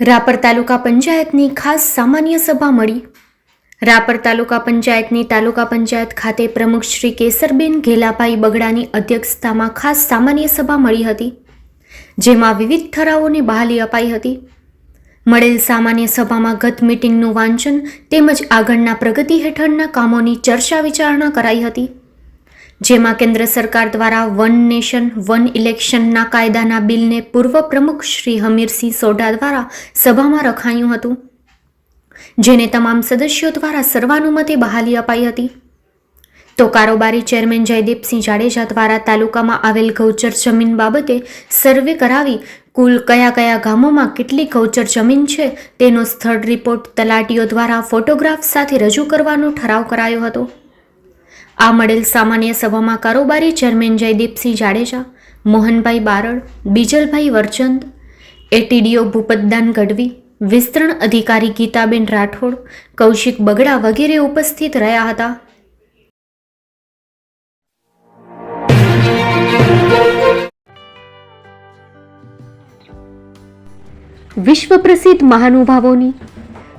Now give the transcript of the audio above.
રાપર તાલુકા પંચાયતની ખાસ સામાન્ય સભા મળી. રાપર તાલુકા પંચાયતની તાલુકા પંચાયત ખાતે પ્રમુખ શ્રી કેસરબેન ઘેલાભાઈ બગડાની અધ્યક્ષતામાં ખાસ સામાન્ય સભા મળી હતી, જેમાં વિવિધ ઠરાવોને બહાલી અપાઈ હતી. મળેલ સામાન્ય સભામાં ગત મિટિંગનું વાંચન તેમજ આગળના પ્રગતિ હેઠળના કામોની ચર્ચા વિચારણા કરાઈ હતી. જેમાં કેન્દ્ર સરકાર દ્વારા વન નેશન, વન ઇલેક્શનના કાયદાના બિલને પૂર્વ પ્રમુખ શ્રી હમીરસિંહ સોઢા દ્વારા સભામાં રખાયું હતું, જેને તમામ સદસ્યો દ્વારા સર્વાનુમતે બહાલી અપાઈ હતી. તો કારોબારી ચેરમેન જયદીપસિંહ જાડેજા દ્વારા તાલુકામાં આવેલ ગૌચર જમીન બાબતે સર્વે કરાવી કુલ કયા કયા ગામોમાં કેટલી ગૌચર જમીન છે તેનો સ્થળ રિપોર્ટ તલાટીઓ દ્વારા ફોટોગ્રાફ સાથે રજૂ કરવાનો ઠરાવ કરાયો હતો. આ મળેલ સામાન્ય સભામાં કારોબારી ચેરમેન જયદીપસિંહ જાડેજા, મોહનભાઈ બારડ, બીજલભાઈ વરચંદ, એટીડીઓ ભૂપતદાન ગઢવી, વિસ્તરણ અધિકારી ગીતાબેન રાઠોડ, કૌશિક બગડા વગેરે ઉપસ્થિત રહ્યા હતા. વિશ્વ પ્રસિદ્ધ મહાનુભાવોની